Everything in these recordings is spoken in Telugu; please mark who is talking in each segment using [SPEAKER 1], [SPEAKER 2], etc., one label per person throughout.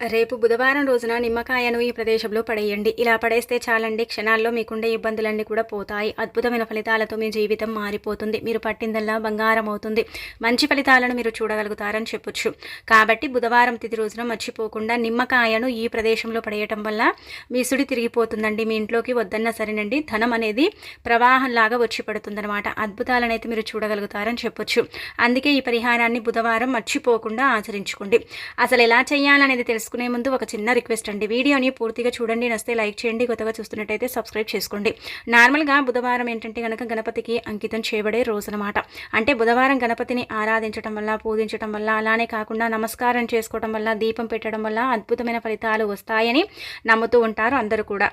[SPEAKER 1] రేపు బుధవారం రోజున నిమ్మకాయను ఈ ప్రదేశంలో పడేయండి. ఇలా పడేస్తే చాలండి. క్షణాల్లో మీకుండే ఇబ్బందులన్నీ కూడా పోతాయి. అద్భుతమైన ఫలితాలతో మీ జీవితం మారిపోతుంది. మీరు పట్టిందల్లా బంగారం అవుతుంది. మంచి ఫలితాలను మీరు చూడగలుగుతారని చెప్పొచ్చు. కాబట్టి బుధవారం తిథి రోజున మర్చిపోకుండా నిమ్మకాయను ఈ ప్రదేశంలో పడేయటం వల్ల మీ సుడి తిరిగిపోతుందండి. మీ ఇంట్లోకి వద్దన్నా సరేనండి. ధనం అనేది ప్రవాహంలాగా వచ్చి పడుతుందన్నమాట. అద్భుతాలనైతే మీరు చూడగలుగుతారని చెప్పొచ్చు. అందుకే ఈ పరిహారాన్ని బుధవారం మర్చిపోకుండా ఆచరించుకోండి. అసలు ఎలా చేయాలనేది తెలుసు తెలుసుకునే ముందు ఒక చిన్న రిక్వెస్ట్ అండి. వీడియోని పూర్తిగా చూడండి. నస్తే లైక్ చేయండి. కొత్తగా చూస్తున్నట్టయితే సబ్స్క్రైబ్ చేసుకోండి. నార్మల్గా బుధవారం ఏంటంటే కనుక గణపతికి అంకితం చేయబడే రోజు అనమాట అంటే బుధవారం గణపతిని ఆరాధించడం వల్ల పూజించడం వల్ల అలానే కాకుండా నమస్కారం చేసుకోవడం వల్ల దీపం పెట్టడం వల్ల అద్భుతమైన ఫలితాలు వస్తాయని నమ్ముతూ ఉంటారు అందరూ కూడా.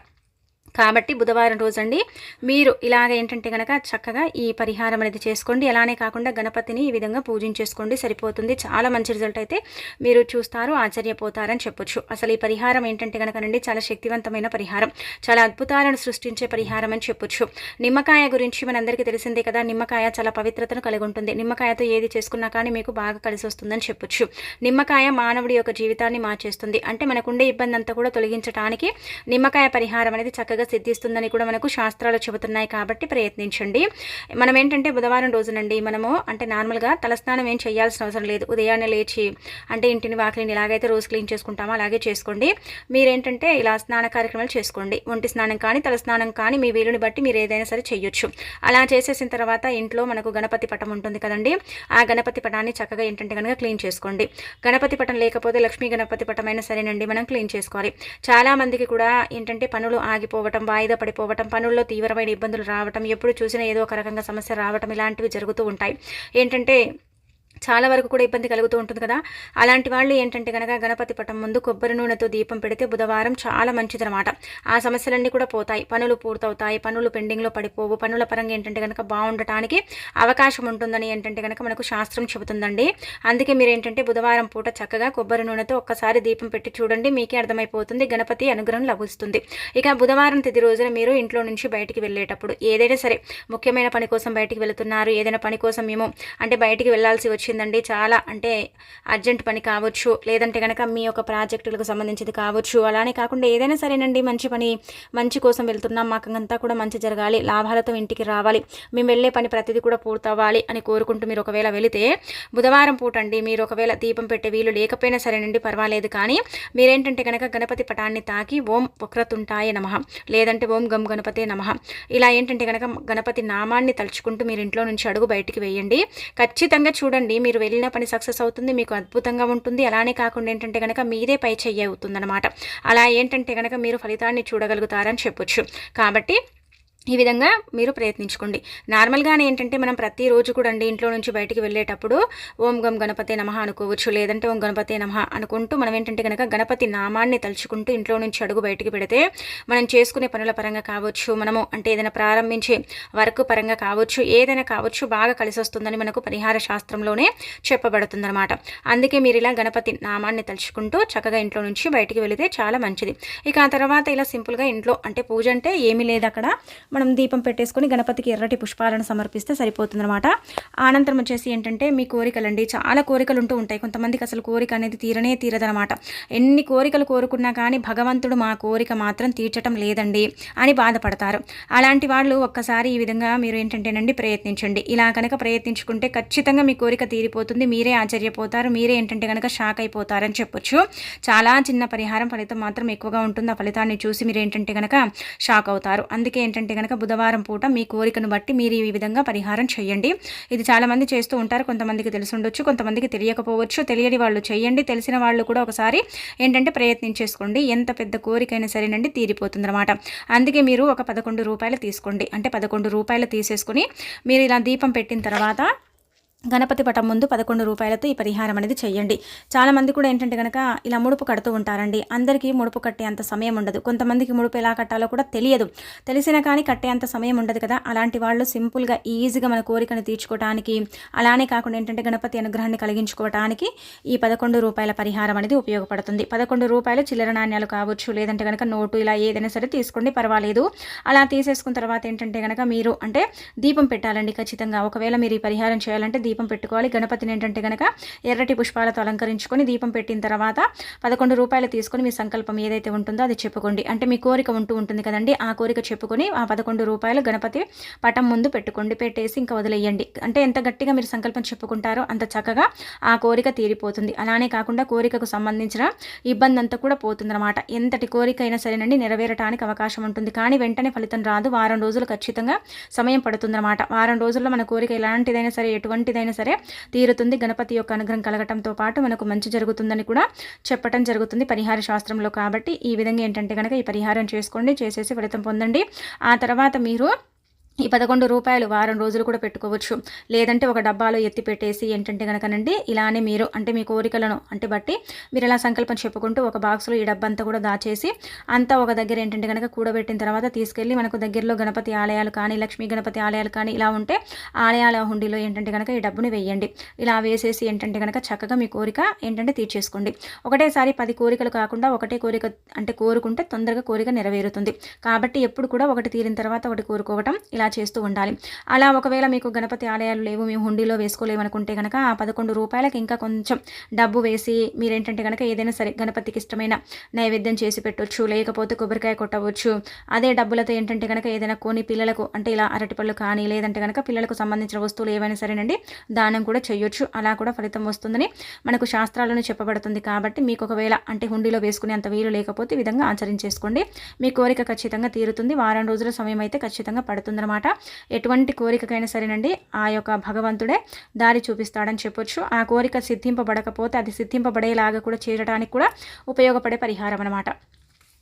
[SPEAKER 1] కాబట్టి బుధవారం రోజండి మీరు ఇలాగ ఏంటంటే కనుక చక్కగా ఈ పరిహారం అనేది చేసుకోండి. అలానే కాకుండా గణపతిని ఈ విధంగా పూజించేసుకోండి. సరిపోతుంది. చాలా మంచి రిజల్ట్ అయితే మీరు చూస్తారు ఆశ్చర్యపోతారని చెప్పొచ్చు. అసలు ఈ పరిహారం ఏంటంటే కనుకనండి చాలా శక్తివంతమైన పరిహారం. చాలా అద్భుతాలను సృష్టించే పరిహారం అని చెప్పొచ్చు. నిమ్మకాయ గురించి మనందరికీ తెలిసిందే కదా నిమ్మకాయ చాలా పవిత్రతను కలిగి ఉంటుంది. నిమ్మకాయతో ఏది చేసుకున్నా కానీ మీకు బాగా కలిసి వస్తుందని చెప్పొచ్చు. నిమ్మకాయ మానవుడి యొక్క జీవితాన్ని మార్చేస్తుంది. అంటే మనకుండే ఇబ్బంది అంతా కూడా తొలగించడానికి నిమ్మకాయ పరిహారం అనేది చక్కగా తొందరగా సిద్ధిస్తుందని కూడా మనకు శాస్త్రాలు చెబుతున్నాయి కాబట్టి ప్రయత్నించండి. మనం ఏంటంటే బుధవారం రోజునండి మనము అంటే నార్మల్గా తలస్నానం ఏం చేయాల్సిన అవసరం లేదు. ఉదయాన్నే లేచి అంటే ఇంటిని వాకిలిని ఎలాగైతే రోజు క్లీన్ చేసుకుంటామో అలాగే చేసుకోండి. మీరేంటంటే ఇలా స్నాన కార్యక్రమాలు చేసుకోండి. ఒంటి స్నానం కానీ తలస్నానం కానీ మీ వీలుని బట్టి మీరు ఏదైనా సరే చేయొచ్చు. అలా చేసేసిన తర్వాత ఇంట్లో మనకు గణపతి పటం ఉంటుంది కదండి. ఆ గణపతి పటాన్ని చక్కగా ఏంటంటే కనుక క్లీన్ చేసుకోండి. గణపతి పటం లేకపోతే లక్ష్మీ గణపతి పటం అయినా సరేనండి మనం క్లీన్ చేసుకోవాలి. చాలా మందికి కూడా ఏంటంటే పనులు ఆగిపోవడం పడిపోవటం వాయిదా పడిపోవటం పనుల్లో తీవ్రమైన ఇబ్బందులు రావటం ఎప్పుడు చూసినా ఏదో ఒక రకంగా సమస్య రావటం ఇలాంటివి జరుగుతూ ఉంటాయి. ఏంటంటే చాలా వరకు కూడా ఇబ్బంది కలుగుతూ ఉంటుంది కదా. అలాంటి వాళ్ళు ఏంటంటే కనుక గణపతి పటం ముందు కొబ్బరి నూనెతో దీపం పెడితే బుధవారం చాలా మంచిదనమాట ఆ సమస్యలన్నీ కూడా పోతాయి. పనులు పూర్తవుతాయి. పనులు పెండింగ్లో పడిపోవు. పనుల పరంగా ఏంటంటే కనుక బాగుండటానికి అవకాశం ఉంటుందని ఏంటంటే కనుక మనకు శాస్త్రం చెబుతుందండి. అందుకే మీరు ఏంటంటే బుధవారం పూట చక్కగా కొబ్బరి నూనెతో ఒక్కసారి దీపం పెట్టి చూడండి. మీకే అర్థమైపోతుంది. గణపతి అనుగ్రహం లభిస్తుంది. ఇక బుధవారం తిది రోజున మీరు ఇంట్లో నుంచి బయటికి వెళ్ళేటప్పుడు ఏదైనా సరే ముఖ్యమైన పని కోసం బయటికి వెళుతున్నారు. ఏదైనా పని కోసం మేము అంటే బయటికి వెళ్ళాల్సి వచ్చి వచ్చిందండి. చాలా అంటే అర్జెంట్ పని కావచ్చు లేదంటే కనుక మీ యొక్క ప్రాజెక్టులకు సంబంధించింది కావచ్చు. అలానే కాకుండా ఏదైనా సరేనండి మంచి పని మంచి కోసం వెళ్తున్నాం మాకు అంతా కూడా మంచి జరగాలి లాభాలతో ఇంటికి రావాలి మేము వెళ్ళే పని ప్రతిదీ కూడా పూర్తవ్వాలి అని కోరుకుంటూ మీరు ఒకవేళ వెళితే బుధవారం పూట అండి మీరు ఒకవేళ దీపం పెట్టే వీలు లేకపోయినా సరేనండి పర్వాలేదు. కానీ మీరేంటంటే కనుక గణపతి పటాన్ని తాకి ఓం వక్రతుంటాయ నమ లేదంటే ఓం గం గణపతే నమ. ఇలా ఏంటంటే కనుక గణపతి నామాన్ని తలుచుకుంటూ మీరు ఇంట్లో నుంచి అడుగు బయటికి వేయండి. ఖచ్చితంగా చూడండి మీరు వెళ్ళిన పని సక్సెస్ అవుతుంది మీకు అద్భుతంగా ఉంటుంది. అలానే కాకుండా ఏంటంటే కనుక మీదే పై చెయ్యి అవుతుందన్నమాట. అలా ఏంటంటే కనుక మీరు ఫలితాన్ని చూడగలుగుతారని చెప్పొచ్చు. కాబట్టి ఈ విధంగా మీరు ప్రయత్నించుకోండి. నార్మల్గానే ఏంటంటే మనం ప్రతిరోజు కూడా అండి ఇంట్లో నుంచి బయటికి వెళ్ళేటప్పుడు ఓం గం గణపతి నమ అనుకోవచ్చు లేదంటే ఓం గణపతి నమ అనుకుంటూ మనం ఏంటంటే కనుక గణపతి నామాన్ని తలుచుకుంటూ ఇంట్లో నుంచి అడుగు బయటికి పెడితే మనం చేసుకునే పనుల పరంగా కావచ్చు మనము అంటే ఏదైనా ప్రారంభించే వర్క్ పరంగా కావచ్చు ఏదైనా కావచ్చు బాగా కలిసి వస్తుందని మనకు పరిహార శాస్త్రంలోనే చెప్పబడుతుందన్నమాట. అందుకే మీరు ఇలా గణపతి నామాన్ని తలుచుకుంటూ చక్కగా ఇంట్లో నుంచి బయటికి వెళితే చాలా మంచిది. ఇక ఆ తర్వాత ఇలా సింపుల్గా ఇంట్లో అంటే పూజ అంటే ఏమీ లేదు అక్కడ మనం దీపం పెట్టేసుకొని గణపతికి ఎర్రటి పుష్పాలను సమర్పిస్తే సరిపోతుందన్నమాట. అనంతరం వచ్చేసి ఏంటంటే మీ కోరికలండి చాలా కోరికలు ఉంటూ ఉంటాయి. కొంతమందికి అసలు కోరిక అనేది తీరనే తీరదనమాట ఎన్ని కోరికలు కోరుకున్నా కానీ భగవంతుడు మా కోరిక మాత్రం తీర్చటం లేదండి అని బాధపడతారు. అలాంటి వాళ్ళు ఒక్కసారి ఈ విధంగా మీరు ఏంటంటేనండి ప్రయత్నించండి. ఇలా కనుక ప్రయత్నించుకుంటే ఖచ్చితంగా మీ కోరిక తీరిపోతుంది. మీరే ఆశ్చర్యపోతారు. మీరే ఏంటంటే కనుక షాక్ అయిపోతారని చెప్పొచ్చు. చాలా చిన్న పరిహారం ఫలితం మాత్రం ఎక్కువగా ఉంటుంది. ఆ ఫలితాన్ని చూసి మీరు ఏంటంటే కనుక షాక్ అవుతారు. అందుకే ఏంటంటే కనుక బుధవారం పూట మీ కోరికను బట్టి మీరు ఈ విధంగా పరిహారం చేయండి. ఇది చాలామంది చేస్తూ ఉంటారు కొంతమందికి తెలిసి ఉండొచ్చు కొంతమందికి తెలియకపోవచ్చు. తెలియని వాళ్ళు చేయండి తెలిసిన వాళ్ళు కూడా ఒకసారి ఏంటంటే ప్రయత్నించేసుకోండి ఎంత పెద్ద కోరికైనా సరేనండి తీరిపోతుందన్నమాట. అందుకే మీరు ఒక పదకొండు రూపాయలు తీసుకోండి. అంటే పదకొండు రూపాయలు తీసేసుకుని మీరు ఇలా దీపం పెట్టిన తర్వాత గణపతి పటం ముందు పదకొండు రూపాయలతో ఈ పరిహారం అనేది చేయండి. చాలామంది కూడా ఏంటంటే కనుక ఇలా ముడుపు కడుతూ ఉంటారండి. అందరికీ ముడుపు కట్టే అంత సమయం ఉండదు. కొంతమందికి ముడుపు ఎలా కట్టాలో కూడా తెలియదు. తెలిసినా కానీ కట్టే అంత సమయం ఉండదు కదా. అలాంటి వాళ్ళు సింపుల్గా ఈజీగా మన కోరికను తీర్చుకోవడానికి అలానే కాకుండా ఏంటంటే గణపతి అనుగ్రహాన్ని కలిగించుకోవడానికి ఈ పదకొండు రూపాయల పరిహారం అనేది ఉపయోగపడుతుంది. పదకొండు రూపాయలు చిల్లర నాణ్యాలు కావచ్చు లేదంటే కనుక నోటు ఇలా ఏదైనా సరే తీసుకోండి పర్వాలేదు. అలా తీసేసుకున్న తర్వాత ఏంటంటే కనుక మీరు అంటే దీపం పెట్టాలండి ఖచ్చితంగా. ఒకవేళ మీరు ఈ పరిహారం చేయాలంటే దీపం పెట్టుకోవాలి. గణపతిని ఏంటంటే కనుక ఎర్రటి పుష్పాలతో అలంకరించుకొని దీపం పెట్టిన తర్వాత పదకొండు రూపాయలు తీసుకొని మీ సంకల్పం ఏదైతే ఉంటుందో అది చెప్పుకోండి. అంటే మీ కోరిక ఉంటూ ఉంటుంది కదండి. ఆ కోరిక చెప్పుకొని ఆ పదకొండు రూపాయలు గణపతి పటం ముందు పెట్టుకోండి. పెట్టేసి ఇంకా వదిలేయండి. అంటే ఎంత గట్టిగా మీరు సంకల్పం చెప్పుకుంటారో అంత చక్కగా ఆ కోరిక తీరిపోతుంది. అలానే కాకుండా కోరికకు సంబంధించిన ఇబ్బంది అంతా కూడా పోతుందన్నమాట. ఎంతటి కోరిక అయినా సరేనండి నెరవేరటానికి అవకాశం ఉంటుంది. కానీ వెంటనే ఫలితం రాదు. వారం రోజులు ఖచ్చితంగా సమయం పడుతుందన్నమాట. వారం రోజుల్లో మన కోరిక ఎలాంటిదైనా సరే ఎటువంటిదైనా సరే తీరుతుంది. గణపతి యొక్క అనుగ్రహం కలగటంతో పాటు మనకు మంచి జరుగుతుందని కూడా చెప్పటం జరుగుతుంది పరిహార శాస్త్రంలో. కాబట్టి ఈ విధంగా ఏంటంటే కనుక ఈ పరిహారం చేసుకోండి చేసేసి ఫలితం పొందండి. ఆ తర్వాత మీరు ఈ పదకొండు రూపాయలు వారం రోజులు కూడా పెట్టుకోవచ్చు. లేదంటే ఒక డబ్బాలో ఎత్తి పెట్టేసి ఏంటంటే కనుకనండి ఇలానే మీరు అంటే మీ కోరికలను అంటే బట్టి మీరు ఇలా సంకల్పం చెప్పుకుంటూ ఒక బాక్స్లో ఈ డబ్బా అంతా కూడా దాచేసి అంతా ఒక దగ్గర ఏంటంటే కనుక కూడబెట్టిన తర్వాత తీసుకెళ్ళి మనకు దగ్గరలో గణపతి ఆలయాలు కానీ లక్ష్మీ గణపతి ఆలయాలు కానీ ఇలా ఉంటే ఆలయాల హుండీలో ఏంటంటే కనుక ఈ డబ్బుని వేయండి ఇలా వేసేసి ఏంటంటే కనుక చక్కగా మీ కోరిక ఏంటంటే తీర్చేసుకోండి. ఒకటేసారి పది కోరికలు కాకుండా ఒకటే కోరిక అంటే కోరుకుంటే తొందరగా కోరిక నెరవేరుతుంది. కాబట్టి ఎప్పుడు కూడా ఒకటి తీరిన తర్వాత ఒకటి కోరుకోవటం ఇలా చేస్తూ ఉండాలి. అలా ఒకవేళ మీకు గణపతి ఆలయాలు లేవు మేము హుండీలో వేసుకోలేమనుకుంటే కనుక ఆ పదకొండు రూపాయలకి ఇంకా కొంచెం డబ్బు వేసి మీరేంటంటే కనుక ఏదైనా సరే గణపతికి ఇష్టమైన నైవేద్యం చేసి పెట్టవచ్చు లేకపోతే కొబ్బరికాయ కొట్టవచ్చు. అదే డబ్బులతో ఏంటంటే కనుక ఏదైనా కొని పిల్లలకు అంటే ఇలా అరటిపళ్ళు కానీ లేదంటే కనుక పిల్లలకు సంబంధించిన వస్తువులు ఏవైనా సరేనండి దానం కూడా చేయొచ్చు. అలా కూడా ఫలితం వస్తుందని మనకు శాస్త్రాలను చెప్పబడుతుంది కాబట్టి మీకు ఒకవేళ అంటే హుండీలో వేసుకునే అంత వీలు లేకపోతే ఈ విధంగా ఆచరించేసుకోండి. మీ కోరిక ఖచ్చితంగా తీరుతుంది. వారం రోజుల సమయం అయితే ఖచ్చితంగా పడుతుందన్నమాట. ఎటువంటి కోరికకైనా సరేనండి ఆ యొక్క భగవంతుడే దారి చూపిస్తాడని చెప్పొచ్చు. ఆ కోరిక సిద్ధింపబడకపోతే అది సిద్ధింపబడేలాగా కూడా చేరడానికి కూడా ఉపయోగపడే పరిహారం అనమాట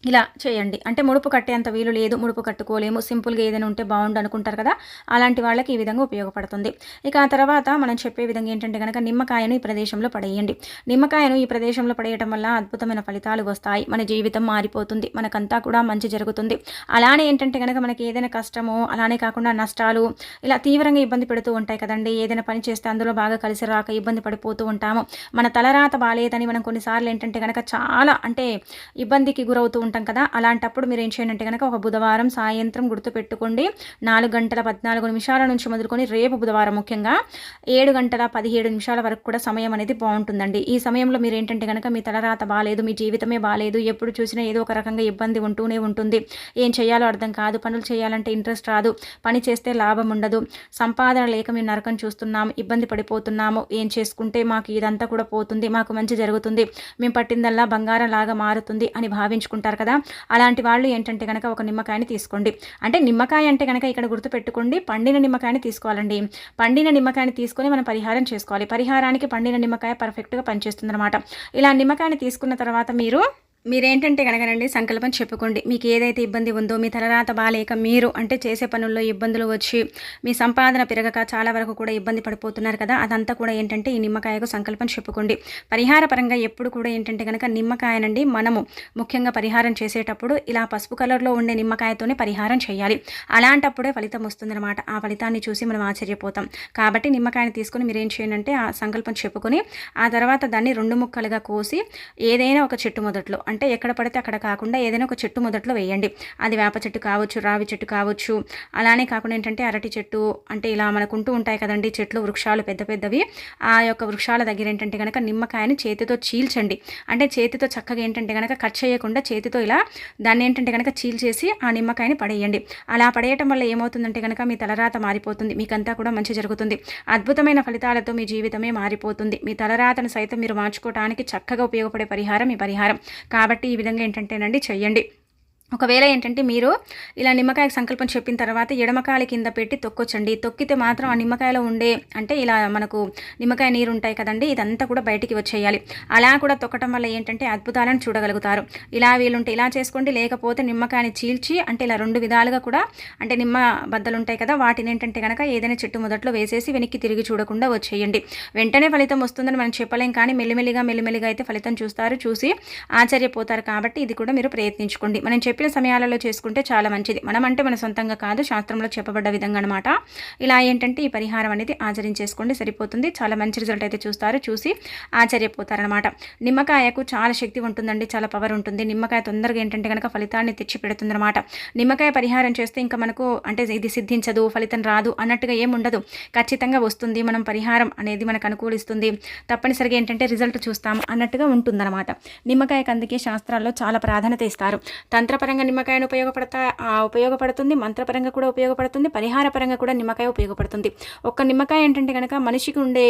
[SPEAKER 1] ఇలా చేయండి. అంటే ముడుపు కట్టేంత వీలు లేదు ముడుపు కట్టుకోలేము సింపుల్గా ఏదైనా ఉంటే బాగుండు అనుకుంటారు కదా అలాంటి వాళ్ళకి ఈ విధంగా ఉపయోగపడుతుంది. ఇక ఆ తర్వాత మనం చెప్పే విధంగా ఏంటంటే కనుక నిమ్మకాయను ఈ ప్రదేశంలో పడేయండి. నిమ్మకాయను ఈ ప్రదేశంలో పడేయటం వల్ల అద్భుతమైన ఫలితాలు వస్తాయి. మన జీవితం మారిపోతుంది మనకంతా కూడా మంచి జరుగుతుంది. అలానే ఏంటంటే కనుక మనకి ఏదైనా కష్టము అలానే కాకుండా నష్టాలు ఇలా తీవ్రంగా ఇబ్బంది పెడుతూ ఉంటాయి కదండి. ఏదైనా పని చేస్తే అందులో బాగా కలిసి రాక ఇబ్బంది పడిపోతూ ఉంటాము. మన తలరాత బాలేదని మనం కొన్నిసార్లు ఏంటంటే కనుక చాలా అంటే ఇబ్బందికి గురవుతూ ఉంటాం కదా. అలాంటప్పుడు మీరు ఏం చేయండి కనుక ఒక బుధవారం సాయంత్రం గుర్తుపెట్టుకోండి. నాలుగు గంటల పద్నాలుగు నిమిషాల నుంచి మొదలుకొని రేపు బుధవారం ముఖ్యంగా ఏడు గంటల పదిహేడు నిమిషాల వరకు కూడా సమయం అనేది బాగుంటుందండి. ఈ సమయంలో మీరు ఏంటంటే కనుక మీ తలరాత బాగాలేదు మీ జీవితమే బాగాలేదు ఎప్పుడు చూసినా ఏదో ఒక రకంగా ఇబ్బంది ఉంటూనే ఉంటుంది. ఏం చేయాలో అర్థం కాదు పనులు చేయాలంటే ఇంట్రెస్ట్ రాదు పని చేస్తే లాభం ఉండదు. సంపాదన లేక మేము నరకం చూస్తున్నాము ఇబ్బంది పడిపోతున్నాము ఏం చేసుకుంటే మాకు ఇదంతా కూడా పోతుంది మాకు మంచి జరుగుతుంది మేము పట్టిందల్లా బంగారం లాగా మారుతుంది అని భావించుకుంటారు కదా? అలాంటి వాళ్ళు ఏంటంటే కనుక ఒక నిమ్మకాయని తీసుకోండి. అంటే నిమ్మకాయ అంటే కనుక ఇక్కడ గుర్తుపెట్టుకోండి పండిన నిమ్మకాయని తీసుకోవాలండి. పండిన నిమ్మకాయని తీసుకొని మనం పరిహారం చేసుకోవాలి. పరిహారానికి పండిన నిమ్మకాయ పర్ఫెక్ట్గా పనిచేస్తుంది అనమాట ఇలా నిమ్మకాయని తీసుకున్న తర్వాత మీరు మీరేంటంటే కనుకనండి సంకల్పం చెప్పుకోండి. మీకు ఏదైతే ఇబ్బంది ఉందో మీ తలరాత బాలేక మీరు అంటే చేసే పనుల్లో ఇబ్బందులు వచ్చి మీ సంపాదన పెరగక చాలా వరకు కూడా ఇబ్బంది పడిపోతున్నారు కదా అదంతా కూడా ఏంటంటే ఈ నిమ్మకాయకు సంకల్పం చెప్పుకోండి. పరిహార పరంగా ఎప్పుడు కూడా ఏంటంటే కనుక నిమ్మకాయనండి మనము ముఖ్యంగా పరిహారం చేసేటప్పుడు ఇలా పసుపు కలర్లో ఉండే నిమ్మకాయతోనే పరిహారం చేయాలి. అలాంటప్పుడే ఫలితం వస్తుందన్నమాట. ఆ ఫలితాన్ని చూసి మనం ఆశ్చర్యపోతాం. కాబట్టి నిమ్మకాయని తీసుకొని మీరు ఏం చేయండి అంటే ఆ సంకల్పం చెప్పుకొని ఆ తర్వాత దాన్ని రెండు ముక్కలుగా కోసి ఏదైనా ఒక చెట్టు మొదట్లో అంటే అంటే ఎక్కడ పడితే అక్కడ కాకుండా ఏదైనా ఒక చెట్టు మొదట్లో వేయండి. అది వేప చెట్టు కావచ్చు రావి చెట్టు కావచ్చు. అలానే కాకుండా ఏంటంటే అరటి చెట్టు అంటే ఇలా మనకు ఉంటూ ఉంటాయి కదండి చెట్లు వృక్షాలు పెద్ద పెద్దవి. ఆ యొక్క వృక్షాల దగ్గర ఏంటంటే కనుక నిమ్మకాయని చేతితో చీల్చండి. అంటే చేతితో చక్కగా ఏంటంటే కనుక కట్ చేయకుండా చేతితో ఇలా దాన్ని ఏంటంటే కనుక చీల్చేసి ఆ నిమ్మకాయని పడేయండి. అలా పడేయటం వల్ల ఏమవుతుందంటే కనుక మీ తలరాత మారిపోతుంది. మీకంతా కూడా మంచి జరుగుతుంది. అద్భుతమైన ఫలితాలతో మీ జీవితమే మారిపోతుంది. మీ తలరాతను సైతం మీరు మార్చుకోవడానికి చక్కగా ఉపయోగపడే పరిహారం ఈ పరిహారం. కాబట్టి ఈ విధంగా ఏంటంటేనండి చెయ్యండి. ఒకవేళ ఏంటంటే మీరు ఇలా నిమ్మకాయ సంకల్పం చెప్పిన తర్వాత ఎడమకాయల కింద పెట్టి తొక్కొచ్చండి. తొక్కితే మాత్రం ఆ నిమ్మకాయలో ఉండే అంటే ఇలా మనకు నిమ్మకాయ నీరు ఉంటాయి కదండి ఇదంతా కూడా బయటికి వచ్చేయాలి. అలా కూడా తొక్కటం వల్ల ఏంటంటే అద్భుతాలను చూడగలుగుతారు. ఇలా వీలుంటే ఇలా చేసుకోండి లేకపోతే నిమ్మకాయని చీల్చి అంటే ఇలా రెండు విధాలుగా కూడా అంటే నిమ్మ బద్దలు ఉంటాయి కదా వాటిని ఏంటంటే కనుక ఏదైనా చెట్టు మొదట్లో వేసేసి వెనక్కి తిరిగి చూడకుండా వచ్చేయండి. వెంటనే ఫలితం వస్తుందని మనం చెప్పలేం కానీ మెల్లిమెల్లిగా మెల్లిమెల్లిగా అయితే ఫలితం చూస్తారు చూసి ఆశ్చర్యపోతారు కాబట్టి ఇది కూడా మీరు ప్రయత్నించుకోండి. మనం చెప్పే చెప్పిన సమయాలలో చేసుకుంటే చాలా మంచిది. మనం అంటే మన సొంతంగా కాదు శాస్త్రంలో చెప్పబడ్డ విధంగా అనమాట ఇలా ఏంటంటే ఈ పరిహారం అనేది ఆచరించేసుకోండి సరిపోతుంది. చాలా మంచి రిజల్ట్ అయితే చూస్తారు చూసి ఆశ్చర్యపోతారనమాట. నిమ్మకాయకు చాలా శక్తి ఉంటుందండి చాలా పవర్ ఉంటుంది. నిమ్మకాయ తొందరగా ఏంటంటే కనుక ఫలితాన్ని తెచ్చి పెడుతుందన్నమాట నిమ్మకాయ పరిహారం చేస్తే ఇంకా మనకు అంటే ఇది సిద్ధించదు ఫలితం రాదు అన్నట్టుగా ఏముండదు ఖచ్చితంగా వస్తుంది మనం పరిహారం అనేది మనకు అనుకూలిస్తుంది. తప్పనిసరిగా ఏంటంటే రిజల్ట్ చూస్తాం అన్నట్టుగా ఉంటుందన్నమాట నిమ్మకాయకు అందుకే శాస్త్రాల్లో చాలా ప్రాధాన్యత ఇస్తారు. పరంగా నిమ్మకాయను ఉపయోగపడతా ఉపయోగపడుతుంది. మంత్రపరంగా కూడా ఉపయోగపడుతుంది. పరిహార పరంగా కూడా నిమ్మకాయ ఉపయోగపడుతుంది. ఒక్క నిమ్మకాయ ఏంటంటే కనుక మనిషికి ఉండే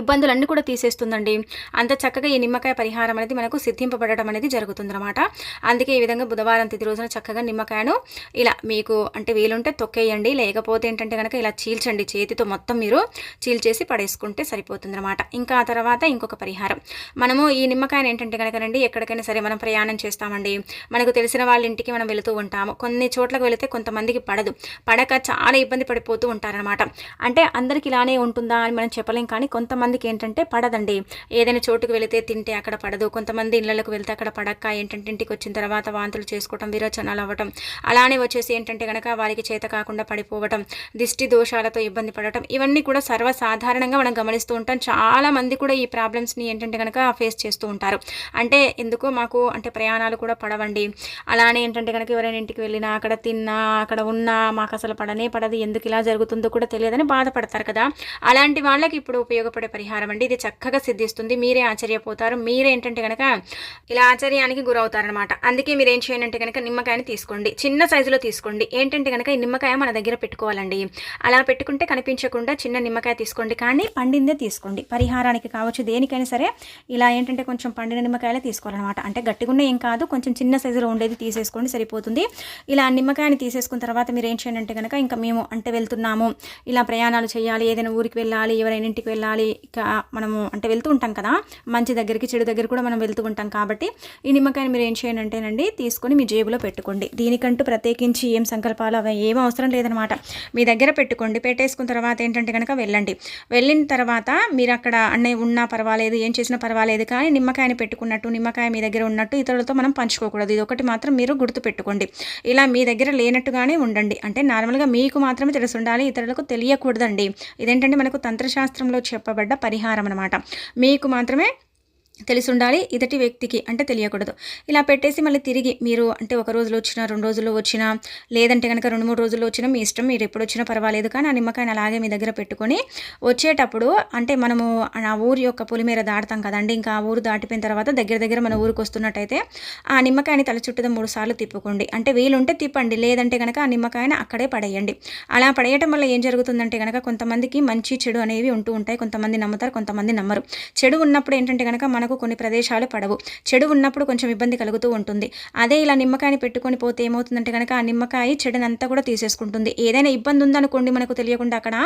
[SPEAKER 1] ఇబ్బందులన్నీ కూడా తీసేస్తుందండి. అంత చక్కగా ఈ నిమ్మకాయ పరిహారం అనేది మనకు సిద్ధింపబడడం అనేది జరుగుతుందన్నమాట. అందుకే ఈ విధంగా బుధవారం తిది రోజున చక్కగా నిమ్మకాయను ఇలా మీకు అంటే వీలుంటే తొక్కేయండి. లేకపోతే ఏంటంటే కనుక ఇలా చీల్చండి చేతితో మొత్తం మీరు చీల్చేసి పడేసుకుంటే సరిపోతుందన్నమాట. ఇంకా ఆ తర్వాత ఇంకొక పరిహారం. మనము ఈ నిమ్మకాయను ఏంటంటే కనుక రండి ఎక్కడికైనా సరే మనం ప్రయాణం చేస్తామండి. మనకు తెలిసిన వాళ్ళ ఇంటికి మనం వెళుతూ ఉంటాము. కొన్ని చోట్లకు వెళితే కొంతమందికి పడదు. పడక చాలా ఇబ్బంది పడిపోతూ ఉంటారనమాట అంటే అందరికి ఇలానే ఉంటుందా అని మనం చెప్పలేం కానీ కొంతమంది కొంతమందికి ఏంటంటే పడదండి. ఏదైనా చోటుకు వెళితే తింటే అక్కడ పడదు. కొంతమంది ఇళ్ళకు వెళ్తే అక్కడ పడక్క. ఏంటంటే ఇంటికి వచ్చిన తర్వాత వాంతులు చేసుకోవటం విరోచనాలు అవ్వటం. అలానే వచ్చేసి ఏంటంటే కనుక వారికి చేత కాకుండా పడిపోవటం దిష్టి దోషాలతో ఇబ్బంది పడటం. ఇవన్నీ కూడా సర్వసాధారణంగా మనం గమనిస్తూ ఉంటాం. చాలా మంది కూడా ఈ ప్రాబ్లమ్స్ని ఏంటంటే కనుక ఫేస్ చేస్తూ ఉంటారు. అంటే ఎందుకో మాకు అంటే ప్రయాణాలు కూడా పడవండి. అలానే ఏంటంటే కనుక ఎవరైనా ఇంటికి వెళ్ళినా అక్కడ తిన్నా అక్కడ ఉన్నా మాకు అసలు పడనే పడదు. ఎందుకు ఇలా జరుగుతుందో కూడా తెలియదని బాధపడతారు కదా. అలాంటి వాళ్ళకి ఇప్పుడు ఉపయోగపడే చేపడే పరిహారం అండి. ఇది చక్కగా సిద్ధిస్తుంది. మీరే ఆశ్చర్యపోతారు. మీరేంటంటే కనుక ఇలా ఆశ్చర్యానికి గురవుతారనమాట అందుకే మీరు ఏం చేయండి కనుక నిమ్మకాయని తీసుకోండి. చిన్న సైజులో తీసుకోండి. ఏంటంటే కనుక ఈ నిమ్మకాయ మన దగ్గర పెట్టుకోవాలండి. అలా పెట్టుకుంటే కనిపించకుండా చిన్న నిమ్మకాయ తీసుకోండి. కానీ పండిందే తీసుకోండి. పరిహారానికి కావచ్చు దేనికైనా సరే ఇలా ఏంటంటే కొంచెం పండిన నిమ్మకాయలే తీసుకోవాలన్నమాట. అంటే గట్టిగున్న ఏం కాదు. కొంచెం చిన్న సైజులో ఉండేది తీసేసుకోండి. సరిపోతుంది. ఇలా నిమ్మకాయని తీసేసుకున్న తర్వాత మీరు ఏం చేయండి కనుక ఇంకా మేము అంటే వెళ్తున్నాము. ఇలా ప్రయాణాలు చేయాలి. ఏదైనా ఊరికి వెళ్ళాలి. ఎవరైనా ఇంటికి వెళ్ళాలి. ఇక మనము అంటే వెళ్తూ ఉంటాం కదా మంచి దగ్గరికి చెడు దగ్గర కూడా మనం వెళ్తూ ఉంటాం కాబట్టి ఈ నిమ్మకాయని మీరు ఏం చేయండి అంటేనండి తీసుకొని మీ జేబులో పెట్టుకోండి. దీనికంటూ ప్రత్యేకించి ఏం సంకల్పాలు అవి ఏం అవసరం లేదనమాట. మీ దగ్గర పెట్టుకోండి. పెట్టేసుకున్న తర్వాత ఏంటంటే కనుక వెళ్ళండి. వెళ్ళిన తర్వాత మీరు అక్కడ అన్నీ ఉన్నా పర్వాలేదు ఏం చేసినా పర్వాలేదు కానీ నిమ్మకాయని పెట్టుకున్నట్టు నిమ్మకాయ మీ దగ్గర ఉన్నట్టు ఇతరులతో మనం పంచుకోకూడదు. ఇది ఒకటి మాత్రం మీరు గుర్తు పెట్టుకోండి. ఇలా మీ దగ్గర లేనట్టుగానే ఉండండి. అంటే నార్మల్గా మీకు మాత్రమే తెలిసి ఉండాలి ఇతరులకు తెలియకూడదండి. ఇదేంటంటే మనకు తంత్రశాస్త్రంలో చెప్పబడి పడ్డ పరిహారం అనమాట మీకు మాత్రమే తెలిసి ఉండాలి ఇదటి వ్యక్తికి అంటే తెలియకూడదు. ఇలా పెట్టేసి మళ్ళీ తిరిగి మీరు అంటే ఒక రోజులో వచ్చినా రెండు రోజుల్లో వచ్చినా లేదంటే కనుక రెండు మూడు రోజుల్లో వచ్చినా మీ ఇష్టం మీరు ఎప్పుడు వచ్చినా పర్వాలేదు. కానీ ఆ నిమ్మకాయని అలాగే మీ దగ్గర పెట్టుకొని వచ్చేటప్పుడు అంటే మనము ఆ ఊరి యొక్క పులిమేర దాడతాం కదండి. ఇంకా ఆ ఊరు దాటిపోయిన తర్వాత దగ్గర దగ్గర మన ఊరికి వస్తున్నట్టయితే ఆ నిమ్మకాయని తల చుట్టూ మూడు సార్లు తిప్పుకోండి. అంటే వీలుంటే తిప్పండి. లేదంటే కనుక ఆ నిమ్మకాయని అక్కడే పడేయండి. అలా పడేయటం వల్ల ఏం జరుగుతుందంటే కనుక కొంతమందికి మంచి చెడు అనేవి ఉంటూ ఉంటాయి. కొంతమంది నమ్ముతారు కొంతమంది నమ్మరు. చెడు ఉన్నప్పుడు ఏంటంటే కనుక మన మనకు కొన్ని ప్రదేశాలు పడవు. చెడు ఉన్నప్పుడు కొంచెం ఇబ్బంది కలుగుతూ ఉంటుంది. అదే ఇలా నిమ్మకాయని పెట్టుకొని పోతే ఏమవుతుందంటే కనుక ఆ నిమ్మకాయ చెడునంతా కూడా తీసేసుకుంటుంది. ఏదైనా ఇబ్బంది ఉందనుకోండి మనకు తెలియకుండా అక్కడ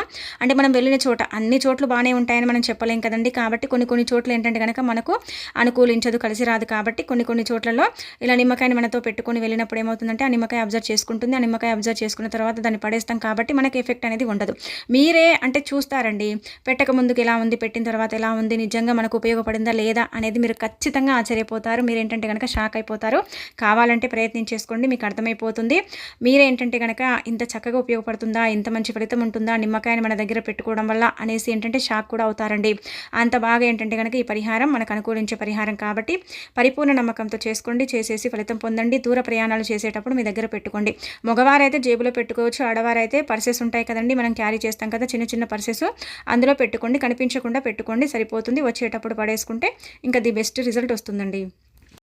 [SPEAKER 1] అంటే మనం వెళ్ళిన చోట అన్ని చోట్లు బాగానే ఉంటాయని మనం చెప్పలేం కదండి. కాబట్టి కొన్ని కొన్ని చోట్ల ఏంటంటే కనుక మనకు అనుకూలించదు కలిసి రాదు కాబట్టి కొన్ని కొన్ని చోట్లలో ఇలా నిమ్మకాయని మనతో పెట్టుకొని వెళ్ళినప్పుడు ఏమవుతుందంటే ఆ నిమ్మకాయ అబ్జర్వ్ చేసుకుంటుంది. ఆ నిమ్మకాయ అబ్జర్వ్ చేసుకున్న తర్వాత దాన్ని పడేస్తాం కాబట్టి మనకి ఎఫెక్ట్ అనేది ఉండదు. మీరే అంటే చూస్తారండి. పెట్టక ముందుకు ఎలా ఉంది? పెట్టిన తర్వాత ఎలా ఉంది? నిజంగా మనకు ఉపయోగపడిందా లేదా? అనేది మీరు ఖచ్చితంగా ఆశ్చర్యపోతారు. మీరు ఏంటంటే కనుక షాక్ అయిపోతారు. కావాలంటే ప్రయత్నం చేసుకోండి మీకు అర్థమైపోతుంది. మీరేంటంటే కనుక ఇంత చక్కగా ఉపయోగపడుతుందా ఇంత మంచి ఫలితం ఉంటుందా నిమ్మకాయని మన దగ్గర పెట్టుకోవడం వల్ల అనేసి ఏంటంటే షాక్ కూడా అవుతారండి. అంత బాగా ఏంటంటే కనుక ఈ పరిహారం మనకు అనుకూలించే పరిహారం కాబట్టి పరిపూర్ణ నమ్మకంతో చేసుకోండి. చేసేసి ఫలితం పొందండి. దూర ప్రయాణాలు చేసేటప్పుడు మీ దగ్గర పెట్టుకోండి. మగవారైతే జేబులో పెట్టుకోవచ్చు ఆడవారైతే పర్సెస్ ఉంటాయి కదండి. మనం క్యారీ చేస్తాం కదా చిన్న చిన్న పర్సెస్ అందులో పెట్టుకోండి. కనిపించకుండా పెట్టుకోండి. సరిపోతుంది. వచ్చేటప్పుడు పడేసుకుంటే ఇంకా ది బెస్ట్ రిజల్ట్ వస్తుందండి.